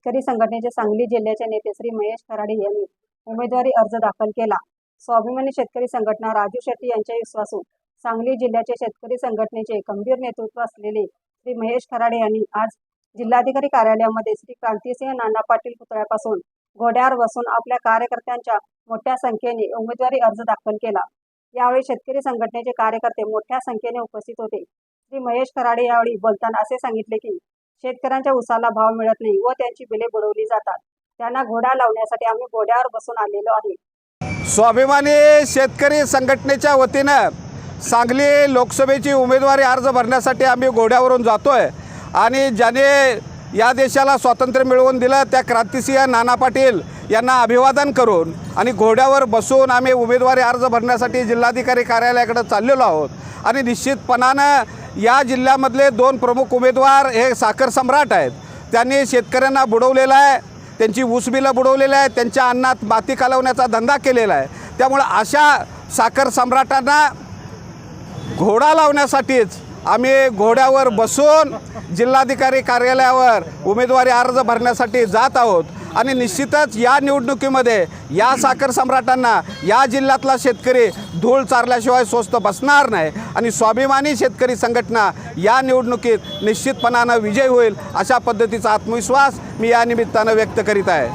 शेतकरी संघटनेचे सांगली जिल्ह्याचे नेते श्री महेश खराडे यांनी उमेदवारी अर्ज दाखल केला. स्वाभिमानी शेतकरी संघटना राजू शेट्टी यांच्या विश्वासू सांगली जिल्ह्याचे शेतकरी संघटनेचे गंभीर नेतृत्व असलेले श्री महेश खराडे यांनी आज जिल्हाधिकारी कार्यालयामध्ये श्री क्रांतीसिंह नाना पाटील पुतळ्यापासून घोड्यावर बसून आपल्या कार्यकर्त्यांच्या मोठ्या संख्येने उमेदवारी अर्ज दाखल केला. यावेळी शेतकरी संघटनेचे कार्यकर्ते मोठ्या संख्येने उपस्थित होते. श्री महेश खराडे यावेळी बोलताना असे सांगितले की शेतकऱ्यांच्या उसाला भाव मिळत नाही व त्यांची बिले बुडवली जातात. त्यांना घोडा लावण्यासाठी आम्ही घोड्यावर बसून आलेलो आहे. स्वाभिमानी शेतकरी संघटनेच्या वतीनं सांगली लोकसभेची उमेदवारी अर्ज भरण्यासाठी आम्ही घोड्यावरून जातोय आणि ज्याने या देशाला स्वातंत्र्य मिळवून दिलं त्या क्रांतिसिंह नाना पाटील यांना अभिवादन करून आणि घोड्यावर बसून आम्ही उमेदवारी अर्ज भरण्यासाठी जिल्हाधिकारी कार्यालयाकडे चाललेलो आहोत. आणि निश्चितपणानं या जिल्ह्यामधले दोन प्रमुख उमेदवार हे साखर सम्राट आहेत. त्यांनी शेतकऱ्यांना बुडवलेलं आहे त्यांची ऊसबिलं बुडवलेली आहे त्यांच्या अन्नात माती कालवण्याचा धंदा केलेला आहे. त्यामुळं अशा साखर सम्राटांना घोडा लावण्यासाठीच आम्ही घोड्यावर बसून जिल्हाधिकारी कार्यालयावर उमेदवारी अर्ज भरण्यासाठी जात आहोत. आणि निश्चितच या निवडणुकीमध्ये या साखर सम्राटांना या जिल्ह्यातला शेतकरी धूळ चारल्याशिवाय स्वस्त बसणार नाही. आणि स्वाभिमानी शेतकरी संघटना या निवडणुकीत निश्चितपणानं विजय होईल अशा पद्धतीचा आत्मविश्वास मी या निमित्तानं व्यक्त करीत आहे.